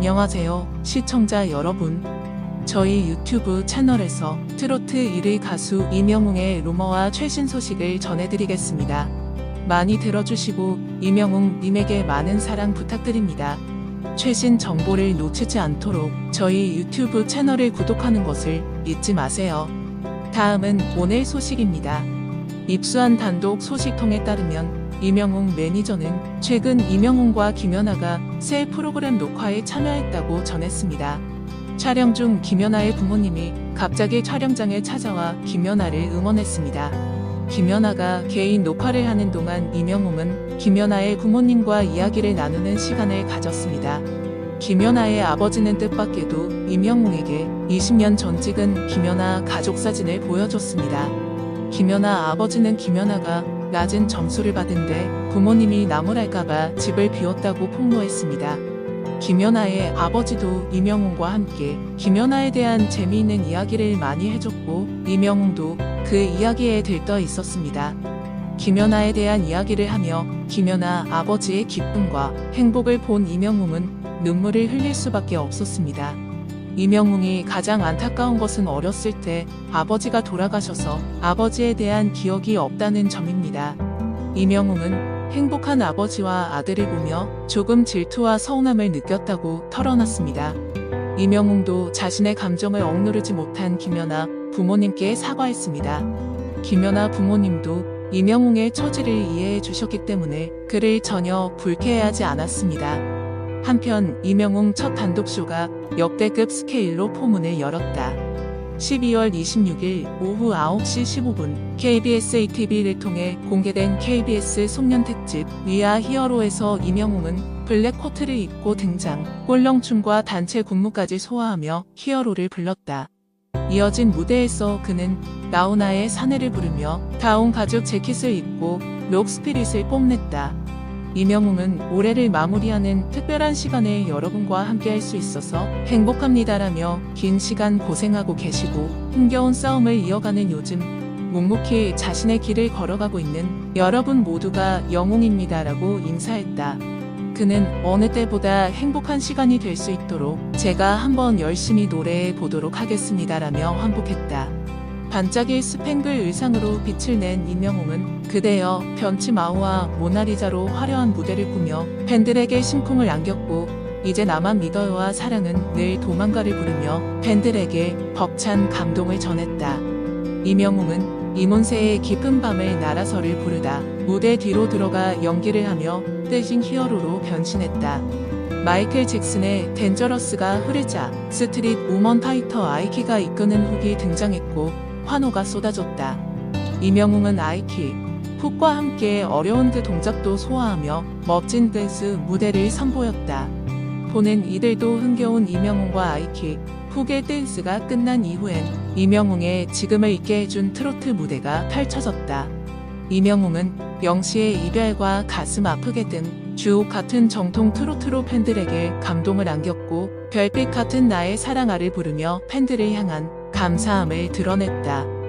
안녕하세요, 시청자 여러분. 저희 유튜브 채널에서 트로트 1위 가수 이명웅의 루머와 최신 소식을 전해드리겠습니다. 많이 들어주시고 이명웅 님에게 많은 사랑 부탁드립니다. 최신 정보를 놓치지 않도록 저희 유튜브 채널을 구독하는 것을 잊지 마세요. 다음은 오늘 소식입니다. 입수한 단독 소식통에 따르면 이명웅 매니저는 최근 이명웅과 김연아가 새 프로그램 녹화에 참여했다고 전했습니다. 촬영 중 김연아의 부모님이 갑자기 촬영장에 찾아와 김연아를 응원했습니다. 김연아가 개인 녹화를 하는 동안 이명웅은 김연아의 부모님과 이야기를 나누는 시간을 가졌습니다. 김연아의 아버지는 뜻밖에도 이명웅에게 20년 전 찍은 김연아 가족 사진을 보여줬습니다. 김연아 아버지는 김연아가 낮은 점수를 받은데 부모님이 나무랄까봐 집을 비웠다고 폭로했습니다. 김연아의 아버지도 이명웅과 함께 김연아에 대한 재미있는 이야기를 많이 해줬고 이명웅도 그 이야기에 들떠 있었습니다. 김연아에 대한 이야기를 하며 김연아 아버지의 기쁨과 행복을 본 이명웅은 눈물을 흘릴 수밖에 없었습니다. 이명웅이 가장 안타까운 것은 어렸을 때 아버지가 돌아가셔서 아버지에 대한 기억이 없다는 점입니다. 이명웅은 행복한 아버지와 아들을 보며 조금 질투와 서운함을 느꼈다고 털어놨습니다. 이명웅도 자신의 감정을 억누르지 못한 김연아 부모님께 사과했습니다. 김연아 부모님도 이명웅의 처지를 이해해 주셨기 때문에 그를 전혀 불쾌해하지 않았습니다. 한편 이명웅 첫 단독쇼가 역대급 스케일로 포문을 열었다. 12월 26일 오후 9시 15분 KBS ATV를 통해 공개된 KBS 송년 특집 위아 히어로에서 이명웅은 블랙 코트를 입고 등장, 꼴렁춤과 단체 군무까지 소화하며 히어로를 불렀다. 이어진 무대에서 그는 나훈아의 사내를 부르며 다운 가죽 재킷을 입고 록스피릿을 뽐냈다. 이명웅은 올해를 마무리하는 특별한 시간에 여러분과 함께 할 수 있어서 행복합니다라며 긴 시간 고생하고 계시고 힘겨운 싸움을 이어가는 요즘 묵묵히 자신의 길을 걸어가고 있는 여러분 모두가 영웅입니다라고 인사했다. 그는 어느 때보다 행복한 시간이 될 수 있도록 제가 한번 열심히 노래해 보도록 하겠습니다라며 환복했다. 반짝일 스팽글 의상으로 빛을 낸 이명웅은 그대여 변치마우와 모나리자로 화려한 무대를 꾸며 팬들에게 심쿵을 안겼고 이제 나만 믿어요와 사랑은 늘 도망가를 부르며 팬들에게 벅찬 감동을 전했다. 이명웅은 이문세의 깊은 밤을 날아서를 부르다 무대 뒤로 들어가 연기를 하며 떼진 히어로로 변신했다. 마이클 잭슨의 덴저러스가 흐르자 스트릿 우먼 파이터 아이키가 이끄는 훅이 등장했고 환호가 쏟아졌다. 이명웅은 아이키, 훅과 함께 어려운 그 동작도 소화하며 멋진 댄스 무대를 선보였다. 보는 이들도 흥겨운 이명웅과 아이키, 훅의 댄스가 끝난 이후엔 이명웅의 지금을 있게 해준 트로트 무대가 펼쳐졌다. 이명웅은 영시의 이별과 가슴 아프게 등 주옥 같은 정통 트로트로 팬들에게 감동을 안겼고 별빛 같은 나의 사랑아를 부르며 팬들을 향한 감사함을 드러냈다.